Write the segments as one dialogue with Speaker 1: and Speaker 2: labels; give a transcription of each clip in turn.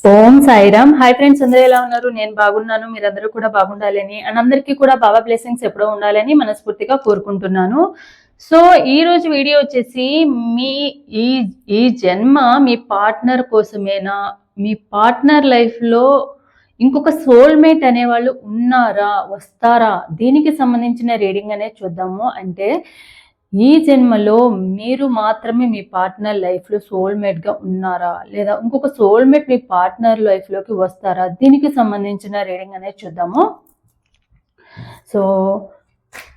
Speaker 1: ఓం Sairam. Hi friends అందరూ ఎలా ఉన్నారు? నేను బాగున్నాను మీరందరూ కూడా బాగుండాలని. అండ్ అందరికీ కూడా బాబా బ్లెస్సింగ్స్ ఎప్పుడో ఉండాలని మనస్ఫూర్తిగా కోరుకుంటున్నాను. సో ఈ రోజు వీడియో వచ్చేసి మీ ఈ ఈ జన్మ మీ పార్ట్నర్ కోసమేనా? మీ పార్ట్నర్ లైఫ్లో ఇంకొక సోల్మేట్ అనేవాళ్ళు ఉన్నారా వస్తారా? దీనికి సంబంధించిన రీడింగ్ అనేది చూద్దాము. అంటే ఈ జన్మలో మీరు మాత్రమే మీ పార్ట్నర్ లైఫ్లో సోల్మేట్గా ఉన్నారా? లేదా ఇంకొక సోల్మేట్ మీ పార్ట్నర్ లైఫ్లోకి వస్తారా? దీనికి సంబంధించిన రీడింగ్ అనేది చూద్దాము. సో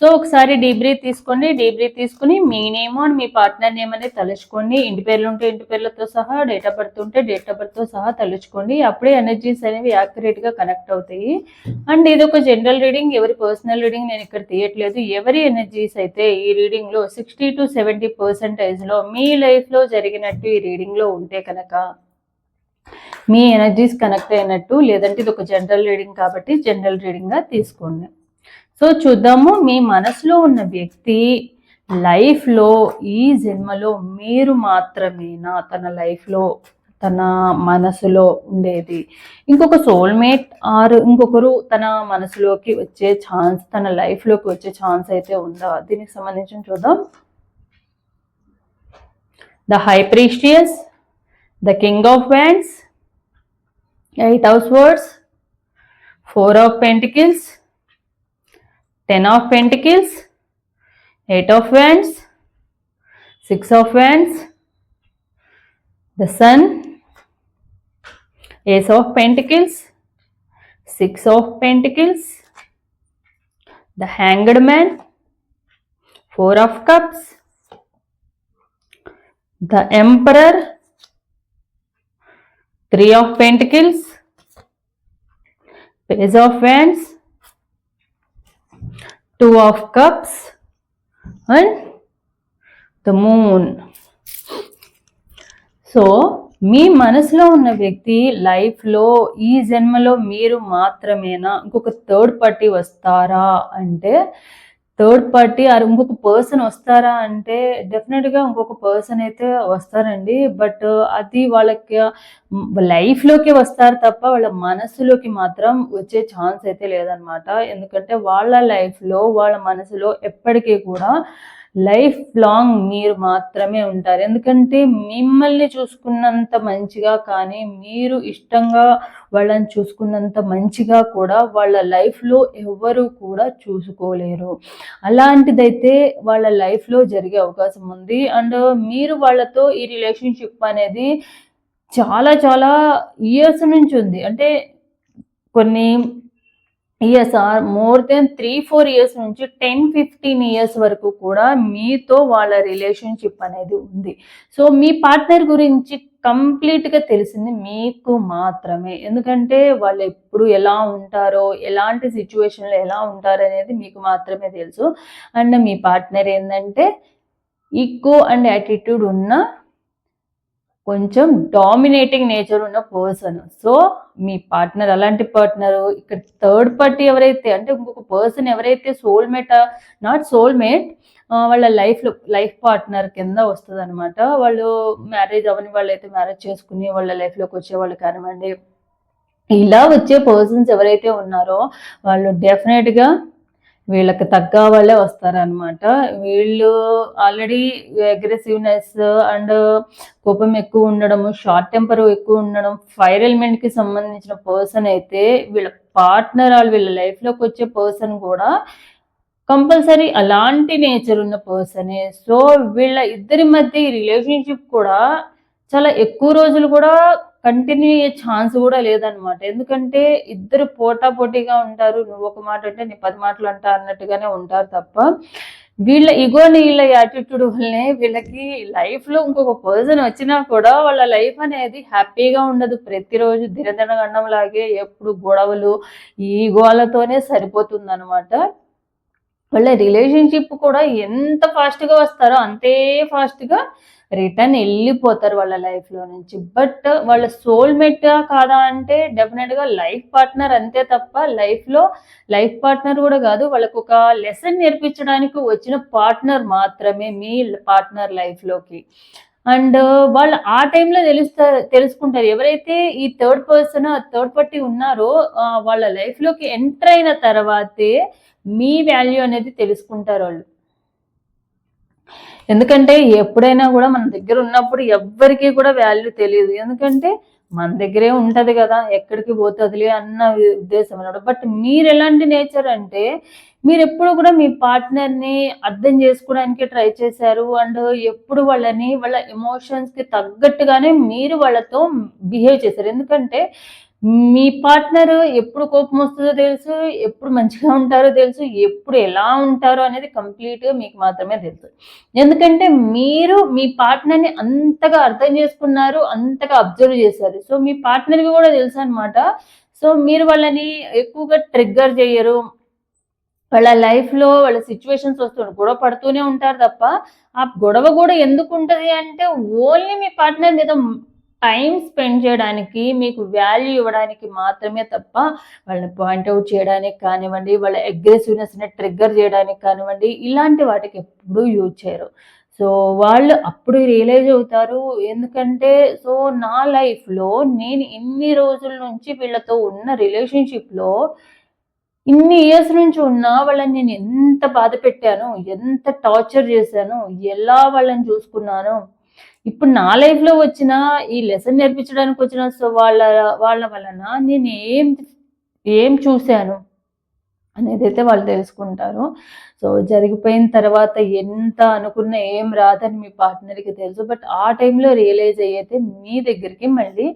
Speaker 1: సో ఒకసారి డీబ్రీత్ తీసుకోండి డీబ్రీత్ తీసుకుని మీ నేమ్ అండ్ మీ పార్ట్నర్ నేమ్ అనేది తలుచుకోండి. ఇంటి పేర్లు ఉంటే ఇంటి పేర్లతో సహా డేట్ ఆఫ్ బర్త్ ఉంటే డేట్ ఆఫ్ బర్త్తో సహా తలుచుకోండి. అప్పుడే ఎనర్జీస్ అనేవి యాక్యురేట్గా కనెక్ట్ అవుతాయి. అండ్ ఇది ఒక జనరల్ రీడింగ్ ఎవరి పర్సనల్ రీడింగ్ నేను ఇక్కడ తీయట్లేదు. ఎవరి ఎనర్జీస్ అయితే ఈ రీడింగ్లో సిక్స్టీ టు సెవెంటీ పర్సెంటేజ్లో మీ లైఫ్లో జరిగినట్టు ఈ రీడింగ్లో ఉంటే కనుక మీ ఎనర్జీస్ కనెక్ట్ అయినట్టు లేదంటే ఇది ఒక జనరల్ రీడింగ్ కాబట్టి జనరల్ రీడింగ్గా తీసుకోండి. సో చూద్దాము మీ మనసులో ఉన్న వ్యక్తి లైఫ్లో ఈ జన్మలో మీరు మాత్రమేనా తన లైఫ్లో తన మనసులో ఉండేది? ఇంకొక సోల్మేట్ ఆర్ ఇంకొకరు తన మనసులోకి వచ్చే ఛాన్స్ తన లైఫ్లోకి వచ్చే ఛాన్స్ అయితే ఉందా? దీనికి సంబంధించి చూద్దాం. The high priestess the king of wands eight of swords four of pentacles 10 of pentacles 8 of wands 6 of wands the sun ace of pentacles 6 of pentacles the hanged man 4 of cups the emperor 3 of pentacles page of wands two of cups and the moon so మీ మనసులో ఉన్న వ్యక్తి లైఫ్లో ఈ జన్మలో మీరు మాత్రమేనా? ఇంకొక third party వస్తారా? అంటే థర్డ్ పార్టీ ఆర్ ఇంకొక పర్సన్ వస్తారా అంటే డెఫినెట్గా ఇంకొక పర్సన్ అయితే వస్తారండి. బట్ అది వాళ్ళకి లైఫ్లోకి వస్తారు తప్ప వాళ్ళ మనసులోకి మాత్రం వచ్చే ఛాన్స్ అయితే లేదనమాట ఎందుకంటే వాళ్ళ లైఫ్లో వాళ్ళ మనసులో ఎప్పటికీ కూడా లైఫ్ లాంగ్ మీరు మాత్రమే ఉంటారు. ఎందుకంటే మిమ్మల్ని చూసుకున్నంత మంచిగా కానీ మీరు ఇష్టంగా వాళ్ళని చూసుకున్నంత మంచిగా కూడా వాళ్ళ లైఫ్లో ఎవరు కూడా చూసుకోలేరు. అలాంటిదైతే వాళ్ళ లైఫ్లో జరిగే అవకాశం ఉంది. అండ్ మీరు వాళ్ళతో ఈ రిలేషన్షిప్ అనేది చాలా చాలా ఇయర్స్ నుంచి ఉంది. అంటే కొన్ని years or more than three four years నుంచి టెన్ ఫిఫ్టీన్ ఇయర్స్ వరకు కూడా మీతో వాళ్ళ రిలేషన్షిప్ అనేది ఉంది. సో మీ పార్ట్నర్ గురించి కంప్లీట్గా తెలిసింది మీకు మాత్రమే. ఎందుకంటే వాళ్ళు ఎప్పుడు ఎలా ఉంటారో ఎలాంటి సిచ్యువేషన్లో ఎలా ఉంటారో అనేది మీకు మాత్రమే తెలుసు. అండ్ మీ పార్ట్నర్ ఏంటంటే ఈకో అండ్ యాటిట్యూడ్ ఉన్న కొంచెం డామినేటింగ్ నేచర్ ఉన్న పర్సన్ సో మీ పార్ట్నర్ అలాంటి పార్ట్నర్ ఇక్కడ థర్డ్ పార్టీ ఎవరైతే అంటే ఇంకొక పర్సన్ ఎవరైతే సోల్మేట్ నాట్ సోల్మేట్ వాళ్ళ లైఫ్లో లైఫ్ పార్ట్నర్ కింద వస్తుంది అనమాట వాళ్ళు మ్యారేజ్ అవని వాళ్ళు అయితే మ్యారేజ్ చేసుకుని వాళ్ళ లైఫ్లోకి వచ్చే వాళ్ళు కానివ్వండి. ఇలా వచ్చే పర్సన్స్ ఎవరైతే ఉన్నారో వాళ్ళు డెఫినెట్గా వీళ్ళకి తగ్గ వాళ్ళే వస్తారనమాట వీళ్ళు ఆల్రెడీ అగ్రెసివ్నెస్ అండ్ కోపం ఎక్కువ ఉండడం షార్ట్ టెంపర్ ఎక్కువ ఉండడం ఫైర్ ఎలిమెంట్కి సంబంధించిన పర్సన్ అయితే వీళ్ళ పార్ట్నర్ వాళ్ళు వీళ్ళ లైఫ్లోకి వచ్చే పర్సన్ కూడా కంపల్సరీ అలాంటి నేచర్ ఉన్న పర్సనే సో వీళ్ళ ఇద్దరి మధ్య ఈ రిలేషన్షిప్ కూడా చాలా ఎక్కువ రోజులు కూడా కంటిన్యూ అయ్యే ఛాన్స్ కూడా లేదనమాట ఎందుకంటే ఇద్దరు పోటా పోటీగా ఉంటారు. నువ్వు ఒక మాట అంటే నీ పది మాటలు అంటా అన్నట్టుగానే ఉంటారు తప్ప వీళ్ళ ఇగోని వీళ్ళ యాటిట్యూడ్ వల్లనే వీళ్ళకి లైఫ్లో ఇంకొక పర్సన్ వచ్చినా కూడా వాళ్ళ లైఫ్ అనేది హ్యాపీగా ఉండదు. ప్రతిరోజు దినదిన గండం లాగే ఎప్పుడు గొడవలు ఈ గోలతోనే సరిపోతుంది అనమాట వాళ్ళ రిలేషన్షిప్ కూడా ఎంత ఫాస్ట్గా వస్తారో అంతే ఫాస్ట్గా రిటర్న్ వెళ్ళిపోతారు వాళ్ళ లైఫ్లో నుంచి. బట్ వాళ్ళ సోల్మేట్ కాదా అంటే డెఫినెట్గా లైఫ్ పార్ట్నర్ అంతే తప్ప లైఫ్లో లైఫ్ పార్ట్నర్ కూడా కాదు. వాళ్ళకు ఒక లెసన్ నేర్పించడానికి వచ్చిన పార్ట్నర్ మాత్రమే మీ పార్ట్నర్ లైఫ్లోకి అండ్ వాళ్ళు ఆ టైంలో తెలుస్తా తెలుసుకుంటారు. ఎవరైతే ఈ థర్డ్ పర్సన్ థర్డ్ పార్టీ ఉన్నారో వాళ్ళ లైఫ్లోకి ఎంటర్ అయిన తర్వాతే మీ వాల్యూ అనేది తెలుసుకుంటారు వాళ్ళు. ఎందుకంటే ఎప్పుడైనా కూడా మన దగ్గర ఉన్నప్పుడు ఎవ్వరికి కూడా వాల్యూ తెలియదు. ఎందుకంటే మన దగ్గరే ఉంటది కదా ఎక్కడికి పోతుంది అన్న ఉద్దేశం అన్నాడు బట్ మీరు ఎలాంటి నేచర్ అంటే మీరు ఎప్పుడు కూడా మీ పార్ట్నర్ని అర్థం చేసుకోవడానికి ట్రై చేశారు? అండ్ ఎప్పుడు వాళ్ళని వాళ్ళ ఎమోషన్స్కి తగ్గట్టుగానే మీరు వాళ్ళతో బిహేవ్ చేశారు? ఎందుకంటే మీ పార్ట్నర్ ఎప్పుడు కోపం వస్తుందో తెలుసు ఎప్పుడు మంచిగా ఉంటారో తెలుసు ఎప్పుడు ఎలా ఉంటారో అనేది కంప్లీట్గా మీకు మాత్రమే తెలుసు. ఎందుకంటే మీరు మీ పార్ట్నర్ని అంతగా అర్థం చేసుకున్నారు అంతగా అబ్జర్వ్ చేశారు. సో మీ పార్ట్నర్కి కూడా తెలుసు అనమాట సో మీరు వాళ్ళని ఎక్కువగా ట్రిగ్గర్ చేయరు. వాళ్ళ లైఫ్లో వాళ్ళ సిచ్యువేషన్స్ వస్తుంటారు గొడవ పడుతూనే ఉంటారు తప్ప ఆ గొడవ కూడా ఎందుకు ఉంటుంది అంటే ఓన్లీ మీ పార్ట్నర్ మీద టైం స్పెండ్ చేయడానికి మీకు వాల్యూ ఇవ్వడానికి మాత్రమే తప్ప వాళ్ళని పాయింట్అవుట్ చేయడానికి కానివ్వండి వాళ్ళ అగ్రెసివ్నెస్ని ట్రిగ్గర్ చేయడానికి కానివ్వండి ఇలాంటి వాటికి ఎప్పుడూ యూజ్ చేయరు. సో వాళ్ళు అప్పుడు రియలైజ్ అవుతారు. ఎందుకంటే సో నా లైఫ్లో నేను ఇన్ని రోజుల నుంచి వీళ్ళతో ఉన్న రిలేషన్షిప్లో ఇన్ని ఇయర్స్ నుంచి ఉన్నా వాళ్ళని నేను ఎంత బాధ పెట్టాను ఎంత టార్చర్ చేశాను ఎలా వాళ్ళని చూసుకున్నాను ఇప్పుడు నా లైఫ్లో వచ్చిన ఈ లెసన్ నేర్పించడానికి వచ్చిన సో వాళ్ళ వాళ్ళ వలన నేను ఏం ఏం చూశాను అనేది అయితే వాళ్ళు తెలుసుకుంటారు. సో జరిగిపోయిన తర్వాత ఎంత అనుకున్న ఏం రాదని మీ పార్ట్నర్కి తెలుసు. బట్ ఆ టైంలో రియలైజ్ అయ్యైతే మీ దగ్గరికి మళ్ళీ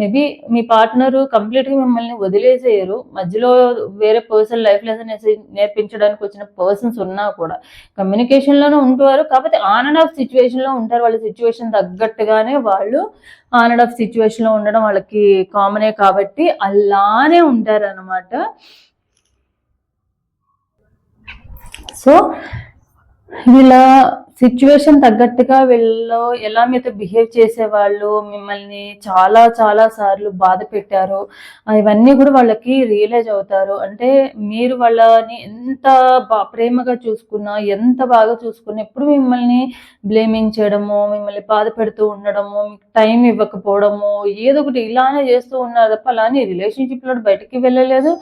Speaker 1: మేబీ మీ పార్ట్నరు కంప్లీట్గా మిమ్మల్ని వదిలేసేయరు. మధ్యలో వేరే పర్సన్ లైఫ్ లెసన్ నేర్పించడానికి వచ్చిన పర్సన్స్ ఉన్నా కూడా కమ్యూనికేషన్లోనే ఉంటారు కాకపోతే ఆన్ అండ్ ఆఫ్ సిచ్యువేషన్లో ఉంటారు. వాళ్ళ సిచ్యువేషన్ తగ్గట్టుగానే వాళ్ళు ఆన్ అండ్ ఆఫ్ సిచ్యువేషన్లో ఉండడం వాళ్ళకి కామనే కాబట్టి అలానే ఉంటారు అనమాట సో వీళ్ళ సిచ్యువేషన్ తగ్గట్టుగా వీళ్ళు ఎలా మీతో బిహేవ్ చేసేవాళ్ళు మిమ్మల్ని చాలా చాలా సార్లు బాధ పెట్టారు ఇవన్నీ కూడా వాళ్ళకి రియలైజ్ అవుతారు. అంటే మీరు వాళ్ళని ఎంత బా ప్రేమగా చూసుకున్నా ఎంత బాగా చూసుకున్నా ఎప్పుడు మిమ్మల్ని బ్లేమింగ్ చేయడము మిమ్మల్ని బాధ పెడుతూ ఉండడము మీకు టైం ఇవ్వకపోవడము ఏదో ఒకటి ఇలానే చేస్తూ ఉన్నారు తప్ప అలానే రిలేషన్షిప్లో బయటికి వెళ్ళలేదు.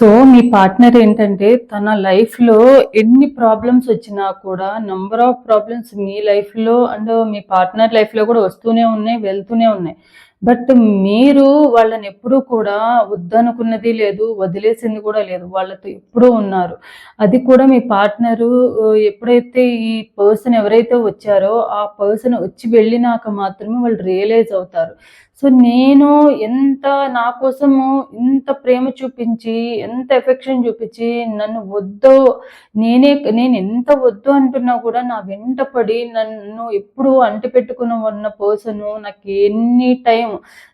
Speaker 1: సో మీ పార్ట్నర్ ఏంటంటే తన లైఫ్లో ఎన్ని ప్రాబ్లమ్స్ వచ్చినా కూడా నంబర్ ఆఫ్ ప్రాబ్లమ్స్ మీ లైఫ్లో అండ్ మీ పార్ట్నర్ లైఫ్లో కూడా వస్తూనే ఉన్నాయి వెళ్తూనే ఉన్నాయి. బట్ మీరు వాళ్ళని ఎప్పుడూ కూడా వద్దనుకున్నది లేదు వదిలేసింది కూడా లేదు. వాళ్ళతో ఎప్పుడూ ఉన్నారు. అది కూడా మీ పార్ట్నరు ఎప్పుడైతే ఈ పర్సన్ ఎవరైతే వచ్చారో ఆ పర్సన్ వచ్చి వెళ్ళినాక మాత్రమే వాళ్ళు రియలైజ్ అవుతారు. సో నేను ఎంత నా కోసము ఇంత ప్రేమ చూపించి ఎంత ఎఫెక్షన్ చూపించి నన్ను వద్దు నేనే నేను ఎంత వద్దు అంటున్నా కూడా నా వెంట పడి నన్ను ఎప్పుడు అంటి పెట్టుకుని ఉన్న పర్సను నాకు ఎన్ని టైం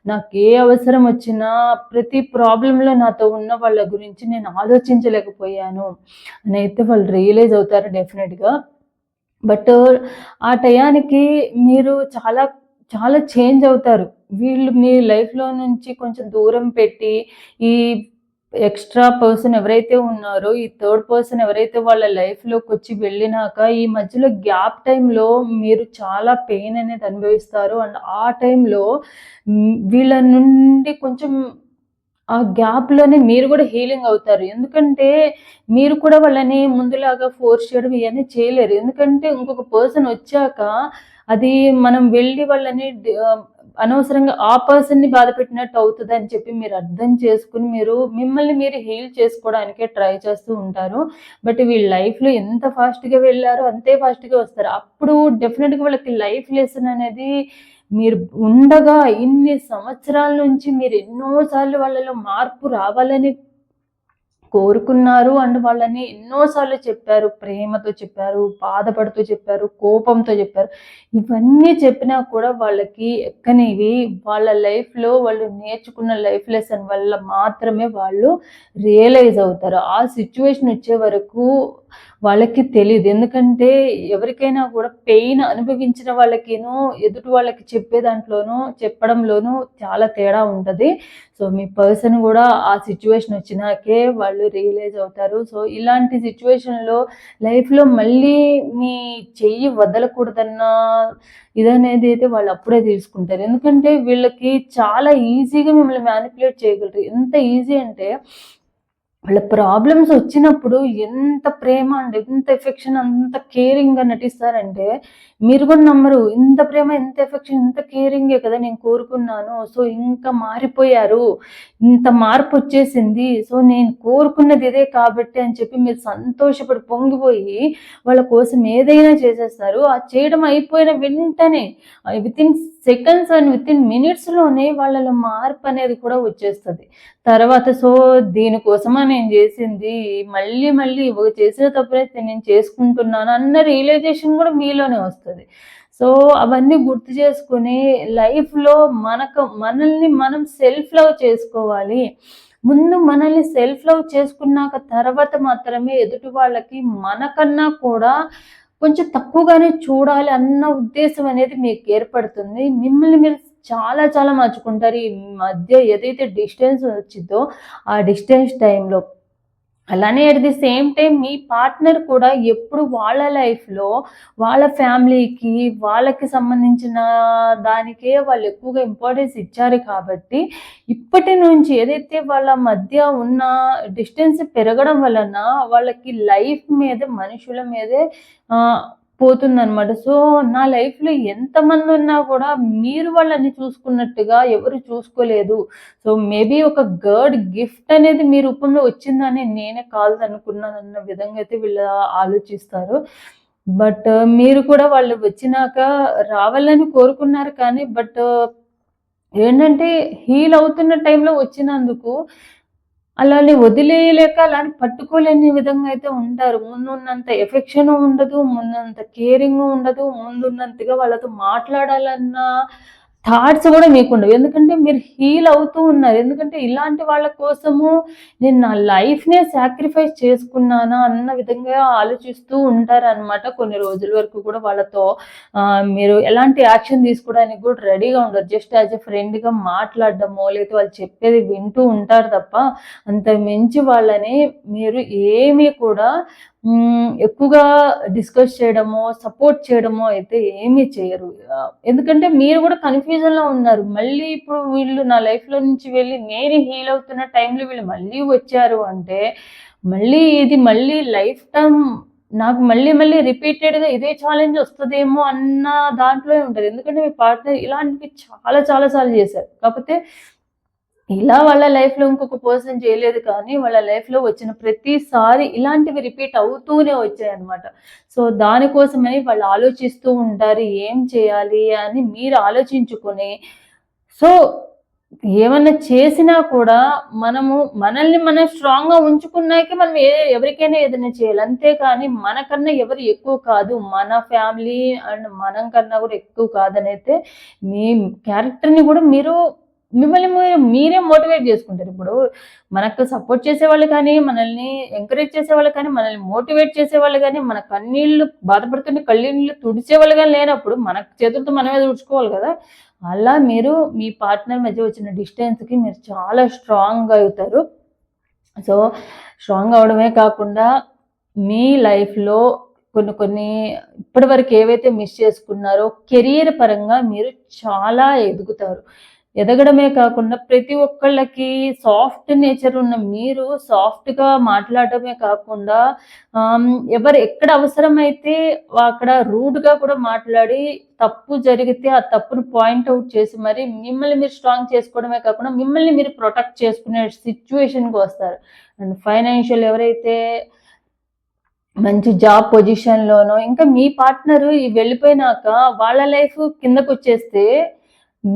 Speaker 1: నాకు ఏ అవసరం వచ్చినా ప్రతి ప్రాబ్లంలో నాతో ఉన్న వాళ్ళ గురించి నేను ఆలోచించలేకపోయాను అని అయితే వాళ్ళు రియలైజ్ అవుతారు డెఫినెట్గా బట్ ఆ టయానికి మీరు చాలా చాలా చేంజ్ అవుతారు. వీళ్ళు మీ లైఫ్లో నుంచి కొంచెం దూరం పెట్టి ఈ ఎక్స్ట్రా పర్సన్ ఎవరైతే ఉన్నారో ఈ థర్డ్ పర్సన్ ఎవరైతే వాళ్ళ లైఫ్లోకి వచ్చి వెళ్ళినాక ఈ మధ్యలో గ్యాప్ టైంలో మీరు చాలా పెయిన్ అనేది అనుభవిస్తారు. అండ్ ఆ టైంలో వీళ్ళ నుండి కొంచెం ఆ గ్యాప్లోనే మీరు కూడా హీలింగ్ అవుతారు. ఎందుకంటే మీరు కూడా వాళ్ళని ముందులాగా ఫోర్స్ చేయడం ఇవన్నీ చేయలేరు. ఎందుకంటే ఇంకొక పర్సన్ వచ్చాక అది మనం వెళ్ళి వాళ్ళని అనవసరంగా ఆ పర్సన్ని బాధ పెట్టినట్టు అవుతుంది అని చెప్పి మీరు అర్థం చేసుకుని మీరు మిమ్మల్ని మీరు హీల్ చేసుకోవడానికే ట్రై చేస్తూ ఉంటారు. బట్ వీళ్ళ లైఫ్లో ఎంత ఫాస్ట్గా వెళ్ళారో అంతే ఫాస్ట్గా వస్తారు. అప్పుడు డెఫినెట్గా వాళ్ళకి లైఫ్ లెసన్ అనేది మీరు ఉండగా ఇన్ని సంవత్సరాల నుంచి మీరు ఎన్నోసార్లు వాళ్ళలో మార్పు రావాలని కోరుకున్నారు అండ్ వాళ్ళని ఎన్నోసార్లు చెప్పారు ప్రేమతో చెప్పారు బాధపడుతూ చెప్పారు కోపంతో చెప్పారు. ఇవన్నీ చెప్పినా కూడా వాళ్ళకి ఎక్కనివి వాళ్ళ లైఫ్లో వాళ్ళు నేర్చుకున్న లైఫ్ లెసన్ వల్ల మాత్రమే వాళ్ళు రియలైజ్ అవుతారు. ఆ సిచ్యువేషన్ వచ్చే వరకు వాళ్ళకి తెలియదు ఎందుకంటే ఎవరికైనా కూడా పెయిన్ అనుభవించిన వాళ్ళకేనో ఎదుటి వాళ్ళకి చెప్పే దాంట్లోనూ చెప్పడంలోనూ చాలా తేడా ఉంటుంది. సో మీ పర్సన్ కూడా ఆ సిచ్యువేషన్ వచ్చినాకే వాళ్ళు రియలైజ్ అవుతారు. సో ఇలాంటి సిచ్యువేషన్లో లైఫ్లో మళ్ళీ మీ చెయ్యి వదలకూడదన్న ఇదనేది అయితే వాళ్ళు అప్పుడే తీసుకుంటారు. ఎందుకంటే వీళ్ళకి చాలా ఈజీగా మిమ్మల్ని మ్యానిపులేట్ చేయగలరు. ఎంత ఈజీ అంటే వాళ్ళ ప్రాబ్లమ్స్ వచ్చినప్పుడు ఎంత ప్రేమ అండి ఎంత ఎఫెక్షన్ అంత కేరింగ్గా నటిస్తారంటే మీరు కూడా నమ్మరు. ఇంత ప్రేమ ఎంత ఎఫెక్షన్ ఇంత కేరింగే కదా నేను కోరుకున్నాను. సో ఇంకా మారిపోయారు. ఇంత మార్పు వచ్చేసింది. సో నేను కోరుకున్నది ఇదే కాబట్టి అని చెప్పి మీరు సంతోషపడి పొంగిపోయి వాళ్ళ కోసం ఏదైనా చేసేస్తారు. ఆ చేయడం అయిపోయిన వెంటనే within seconds and within మినిట్స్లోనే వాళ్ళలో మార్పు అనేది కూడా వచ్చేస్తుంది. తర్వాత సో దీనికోసమని నేను చేసింది మళ్ళీ మళ్ళీ చేసిన తప్పునైతే నేను చేసుకుంటున్నాను అన్న రియలైజేషన్ కూడా మీలోనే వస్తుంది. సో అవన్నీ గుర్తు చేసుకుని లైఫ్లో మనకు మనల్ని మనం సెల్ఫ్ లవ్ చేసుకోవాలి. ముందు మనల్ని సెల్ఫ్ లవ్ చేసుకున్నాక తర్వాత మాత్రమే ఎదుటి వాళ్ళకి మనకన్నా కూడా కొంచెం తక్కువగానే చూడాలి అన్న ఉద్దేశం అనేది మీకు ఏర్పడుతుంది. మిమ్మల్ని మీరు చాలా చాలా మర్చుకుంటారు. ఈ మధ్య ఏదైతే డిస్టెన్స్ వచ్చిందో ఆ డిస్టెన్స్ టైంలో. అలానే అట్ ది సేమ్ టైం మీ పార్ట్నర్ కూడా ఎప్పుడు వాళ్ళ లైఫ్లో వాళ్ళ ఫ్యామిలీకి వాళ్ళకి సంబంధించిన దానికే వాళ్ళు ఎక్కువగా ఇంపార్టెన్స్ ఇచ్చారు కాబట్టి ఇప్పటి నుంచి ఏదైతే వాళ్ళ మధ్య ఉన్న డిస్టెన్స్ పెరగడం వలన వాళ్ళకి లైఫ్ మీద మనుషుల మీదే పోతుందనమాట సో నా లైఫ్లో ఎంతమంది ఉన్నా కూడా మీరు వాళ్ళని చూసుకున్నట్టుగా ఎవరు చూసుకోలేదు. సో మేబీ ఒక గర్డ్ గిఫ్ట్ అనేది మీ రూపంలో వచ్చిందని నేనే కాదు అనుకున్నాను అన్న విధంగా అయితే వీళ్ళు ఆలోచిస్తారు. బట్ మీరు కూడా వాళ్ళు వచ్చినాక రావాలని కోరుకున్నారు కానీ బట్ ఏంటంటే హీల్ అవుతున్న టైంలో వచ్చినందుకు అలానే వదిలేయలేక అలాని పట్టుకోలేని విధంగా అయితే ఉంటారు. ముందున్నంత ఎఫెక్షన్ ఉండదు ముందున్నంత కేరింగ్ ఉండదు ముందున్నంతగా వాళ్ళతో మాట్లాడాలన్నా థాట్స్ కూడా మీకు ఉండవు ఎందుకంటే మీరు హీల్ అవుతూ ఉన్నారు. ఎందుకంటే ఇలాంటి వాళ్ళ కోసము నేను నా లైఫ్నే సాక్రిఫైస్ చేసుకున్నానా అన్న విధంగా ఆలోచిస్తూ ఉంటారనమాట కొన్ని రోజుల వరకు కూడా వాళ్ళతో. మీరు ఎలాంటి యాక్షన్ తీసుకోవడానికి కూడా రెడీగా ఉండరు. జస్ట్ యాజ్ ఎ ఫ్రెండ్గా మాట్లాడడమో లేదు వాళ్ళు చెప్పేది వింటూ ఉంటారు తప్ప అంత మించి వాళ్ళని మీరు ఏమీ కూడా ఎక్కువగా డిస్కస్ చేయడమో సపోర్ట్ చేయడమో అయితే ఏమీ చేయరు. ఎందుకంటే మీరు కూడా కన్ఫ్యూజన్లో ఉన్నారు. మళ్ళీ ఇప్పుడు వీళ్ళు నా లైఫ్లో నుంచి వెళ్ళి నేను హీల్ అవుతున్న టైంలో వీళ్ళు మళ్ళీ వచ్చారు అంటే మళ్ళీ ఇది మళ్ళీ లైఫ్ టైం నాకు మళ్ళీ మళ్ళీ రిపీటెడ్గా ఇదే ఛాలెంజ్ వస్తుందేమో అన్న దాంట్లో ఉంటుంది ఎందుకంటే మీ పార్ట్నర్ ఇలాంటివి చాలా చాలా సార్లు చేశారు. కాకపోతే ఇలా వాళ్ళ లైఫ్లో ఇంకొక పర్సన్ చేయలేదు కానీ వాళ్ళ లైఫ్లో వచ్చిన ప్రతిసారి ఇలాంటివి రిపీట్ అవుతూనే వచ్చాయి అనమాట సో దానికోసమని వాళ్ళు ఆలోచిస్తూ ఉంటారు ఏం చేయాలి అని మీరు ఆలోచించుకొని సో ఏమన్నా చేసినా కూడా మనము మనల్ని మనం స్ట్రాంగ్గా ఉంచుకున్నాకే మనం ఏ ఎవరికైనా ఏదైనా చేయాలి. అంతేకాని మనకన్నా ఎవరు ఎక్కువ కాదు మన ఫ్యామిలీ అండ్ మనం కన్నా కూడా ఎక్కువ కాదని అయితే మీ క్యారెక్టర్ని కూడా మీరు మిమ్మల్ని మీరు మీరే మోటివేట్ చేసుకుంటారు. ఇప్పుడు మనకు సపోర్ట్ చేసేవాళ్ళు కానీ మనల్ని ఎంకరేజ్ చేసేవాళ్ళు కానీ మనల్ని మోటివేట్ చేసేవాళ్ళు కానీ మన కన్నీళ్ళు బాధపడుతుంటే కళ్ళీళ్ళు తుడిచేవాళ్ళు కానీ లేనప్పుడు మన చేతులతో మనమే తుడుచుకోవాలి కదా. అలా మీరు మీ పార్ట్నర్ మధ్య వచ్చిన డిస్టెన్స్కి మీరు చాలా స్ట్రాంగ్ అవుతారు. సో స్ట్రాంగ్ అవడమే కాకుండా మీ లైఫ్లో కొన్ని కొన్ని ఇప్పటివరకు ఏవైతే మిస్ చేసుకున్నారో కెరీర్ పరంగా మీరు చాలా ఎదుగుతారు. ఎదగడమే కాకుండా ప్రతి ఒక్కళ్ళకి సాఫ్ట్ నేచర్ ఉన్న మీరు సాఫ్ట్గా మాట్లాడటమే కాకుండా ఎవరు ఎక్కడ అవసరమైతే అక్కడ రూడ్గా కూడా మాట్లాడి తప్పు జరిగితే ఆ తప్పును పాయింట్ అవుట్ చేసి మరి మిమ్మల్ని మీరు స్ట్రాంగ్ చేసుకోవడమే కాకుండా మిమ్మల్ని మీరు ప్రొటెక్ట్ చేసుకునే సిచ్యువేషన్కి వస్తారు. అండ్ ఫైనాన్షియల్ ఎవరైతే మంచి జాబ్ పొజిషన్లోనో ఇంకా మీ పార్ట్నర్ వెళ్ళిపోయినాక వాళ్ళ లైఫ్ కిందకు వచ్చేస్తే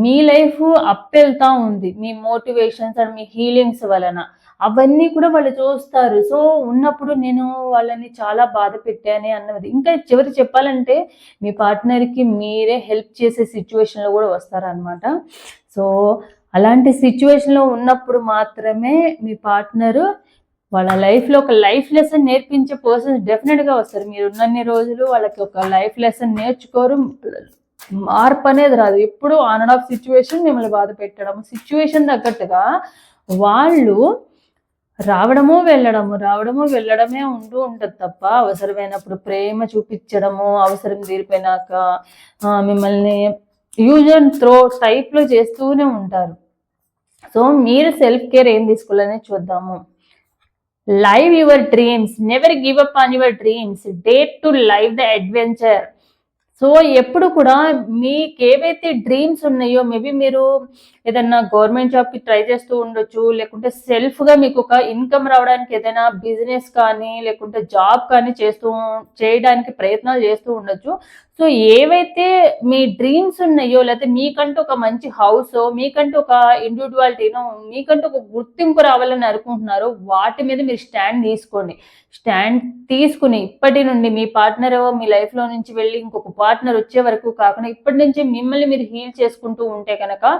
Speaker 1: మీ లైఫ్ అప్పెళ్తా ఉంది. మీ మోటివేషన్స్ అండ్ మీ హీలింగ్స్ వలన. అవన్నీ కూడా వాళ్ళు చూస్తారు. సో ఉన్నప్పుడు నేను వాళ్ళని చాలా బాధ పెట్టాను అన్నది. ఇంకా చివరి చెప్పాలంటే మీ పార్ట్నర్కి మీరే హెల్ప్ చేసే సిచ్యువేషన్లో కూడా వస్తారనమాట సో అలాంటి సిచ్యువేషన్లో ఉన్నప్పుడు మాత్రమే మీ పార్ట్నరు వాళ్ళ లైఫ్లో ఒక లైఫ్ లెసన్ నేర్పించే పర్సన్స్ డెఫినెట్గా వస్తారు. మీరు ఉన్నన్ని రోజులు వాళ్ళకి ఒక లైఫ్ లెసన్ నేర్చుకోరు. మార్పు అనేది రాదు. ఎప్పుడు ఆన్ అండ్ ఆఫ్ సిచ్యువేషన్ మిమ్మల్ని బాధ పెట్టడం సిచ్యువేషన్ తగ్గట్టుగా వాళ్ళు రావడము వెళ్ళడము రావడము వెళ్ళడమే ఉంటూ ఉంటుంది తప్ప అవసరమైనప్పుడు ప్రేమ చూపించడము అవసరం తీరిపోయినాక మిమ్మల్ని యూజ్ అండ్ త్రో టైప్లో చేస్తూనే ఉంటారు. సో మీరు సెల్ఫ్ కేర్ ఏం తీసుకోవాలనే చూద్దాము. Live your dreams never give up on your dreams dare to live the adventure so ఎప్పుడు కూడా మీకు ఏవైతే డ్రీమ్స్ ఉన్నాయో మేబీ మీరు ఏదన్నా గవర్నమెంట్ జాబ్కి ట్రై చేస్తూ ఉండొచ్చు లేకుంటే సెల్ఫ్గా మీకు ఒక ఇన్కమ్ రావడానికి ఏదైనా బిజినెస్ కానీ లేకుంటే జాబ్ కానీ చేస్తూ చేయడానికి ప్రయత్నాలు చేస్తూ ఉండొచ్చు. సో ఏవైతే మీ డ్రీమ్స్ ఉన్నాయో లేకపోతే మీకంటూ ఒక మంచి హౌస్ మీకంటూ ఒక ఇండివిజువాలిటీనో మీకంటూ ఒక గుర్తింపు రావాలని అనుకుంటున్నారో వాటి మీద మీరు స్టాండ్ తీసుకోండి. స్టాండ్ తీసుకుని ఇప్పటి నుండి మీ పార్ట్నర్ మీ లైఫ్లో నుంచి వెళ్ళి ఇంకొక పార్ట్నర్ వచ్చే వరకు కాకుండా ఇప్పటి నుంచి మిమ్మల్ని మీరు హీల్ చేసుకుంటూ ఉంటే కనుక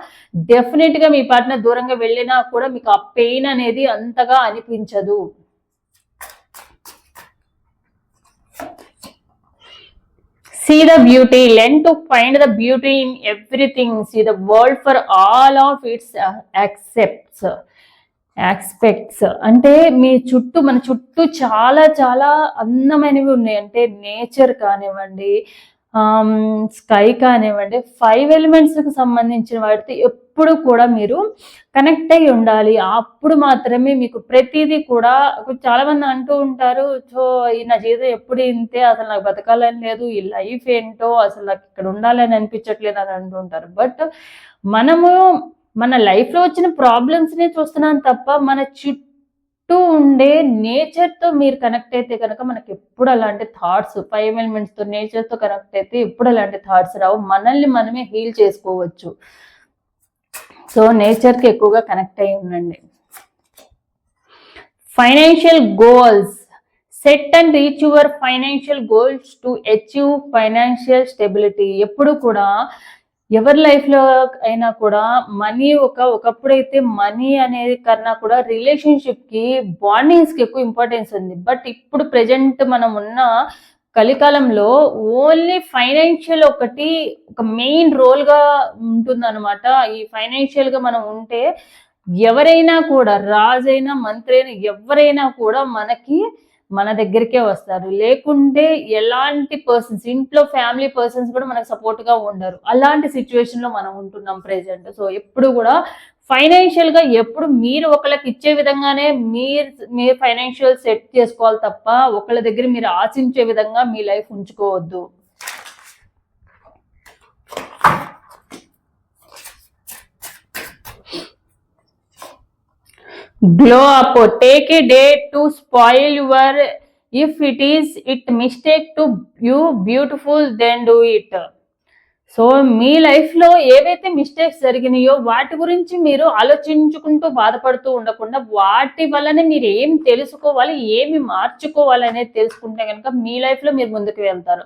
Speaker 1: డెఫినెట్గా మీ పార్ట్నర్ దూరంగా వెళ్ళినా కూడా మీకు ఆ పెయిన్ అనేది అంతగా అనిపించదు. See the beauty learn to find the beauty in everything see the world for all of its accepts aspects అంటే మీ చుట్టూ మన చుట్టూ చాలా చాలా అందమైనవి ఉన్నాయి. అంటే నేచర్ కానివ్వండి స్కై కానివ్వండి ఫైవ్ ఎలిమెంట్స్కి సంబంధించిన వాటితో ఎప్పుడు కూడా మీరు కనెక్ట్ అయి ఉండాలి. అప్పుడు మాత్రమే మీకు ప్రతిదీ కూడా చాలామంది అంటూ ఉంటారు సో ఈ నా జీవితం ఎప్పుడు ఇంతే? అసలు నాకు బతకాలని లేదు. ఈ లైఫ్ ఏంటో? అసలు నాకు ఇక్కడ ఉండాలని అనిపించట్లేదు అని అంటూ ఉంటారు. బట్ మనము మన లైఫ్లో వచ్చిన ప్రాబ్లమ్స్నే చూస్తున్నాం తప్ప మన చుట్టూ చుట్టూ ఉండే నేచర్తో మీరు కనెక్ట్ అయితే కనుక మనకి ఎప్పుడు అలాంటి థాట్స్ ఫైవ్ ఎలిమెంట్స్తో నేచర్తో కనెక్ట్ అయితే ఎప్పుడు అలాంటి థాట్స్ రావు. మనల్ని మనమే హీల్ చేసుకోవచ్చు. సో నేచర్కి ఎక్కువగా కనెక్ట్ అయి ఉండండి. Financial goals set and reach your financial goals to achieve financial stability ఎప్పుడు కూడా ఎవరి లైఫ్లో అయినా కూడా మనీ ఒక ఒకప్పుడైతే మనీ అనేది కన్నా కూడా రిలేషన్షిప్కి బాండింగ్స్కి ఎక్కువ ఇంపార్టెన్స్ ఉంది. బట్ ఇప్పుడు ప్రజెంట్ మనం ఉన్న కలికాలంలో ఓన్లీ ఫైనాన్షియల్ ఒకటి ఒక మెయిన్ రోల్గా ఉంటుందన్నమాట. ఈ ఫైనాన్షియల్గా మనం ఉంటే ఎవరైనా కూడా రాజైనా మంత్రి అయినా ఎవరైనా కూడా మనకి మన దగ్గరికే వస్తారు. లేకుంటే ఎలాంటి పర్సన్స్ ఇంట్లో ఫ్యామిలీ పర్సన్స్ కూడా మనకు సపోర్ట్గా ఉండరు. అలాంటి సిచ్యువేషన్లో మనం ఉంటున్నాం ప్రెజెంట్ సో ఎప్పుడు కూడా ఫైనాన్షియల్గా ఎప్పుడు మీరు ఒకళ్ళకి ఇచ్చే విధంగానే మీరు మీరు ఫైనాన్షియల్ సెట్ చేసుకోవాలి తప్ప ఒకళ్ళ దగ్గర మీరు ఆశించే విధంగా మీ లైఫ్ ఉంచుకోవద్దు. Blow up. Take a day to spoil your if it is it mistake to you beautiful then do it so మీ లైఫ్లో ఏవైతే మిస్టేక్స్ జరిగినాయో వాటి గురించి మీరు ఆలోచించుకుంటూ బాధపడుతూ ఉండకుండా వాటి వల్లనే మీరు ఏం తెలుసుకోవాలి ఏమి మార్చుకోవాలి అనేది తెలుసుకుంటే కనుక మీ లైఫ్లో మీరు ముందుకు వెళ్తారు.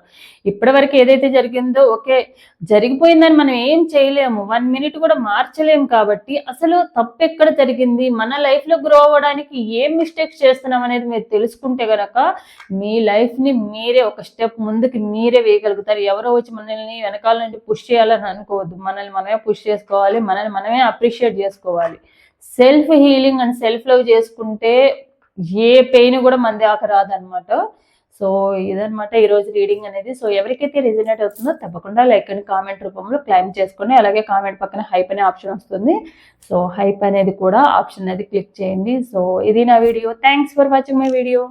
Speaker 1: ఇప్పటివరకు ఏదైతే జరిగిందో ఓకే జరిగిపోయిందని మనం ఏం చేయలేము. వన్ మినిట్ కూడా మార్చలేము కాబట్టి అసలు తప్పు ఎక్కడ జరిగింది మన లైఫ్లో గ్రో అవ్వడానికి ఏం మిస్టేక్స్ చేస్తున్నాం అనేది మీరు తెలుసుకుంటే కనుక మీ లైఫ్ని మీరే ఒక స్టెప్ ముందుకు మీరే వేయగలుగుతారు. ఎవరో వచ్చి మనల్ని వెనకాల నుండి పుష్ చేయాలని అనుకోవద్దు. మనల్ని మనమే పుష్ చేసుకోవాలి. మనల్ని మనమే అప్రిషియేట్ చేసుకోవాలి. Self healing and self love చేసుకుంటే ఏ పెయిన్ కూడా మన దాకా రాదనమాట సో ఇదనమాట ఈరోజు రీడింగ్ అనేది. సో ఎవరికైతే రిజనేట్ అవుతుందో తప్పకుండా లైక్ అని కామెంట్ రూపంలో క్లైమ్ చేసుకొని అలాగే కామెంట్ పక్కన హైప్ అనే ఆప్షన్ వస్తుంది. సో హైప్ అనేది కూడా ఆప్షన్ అనేది క్లిక్ చేయండి. సో ఇది నా video thanks for watching my video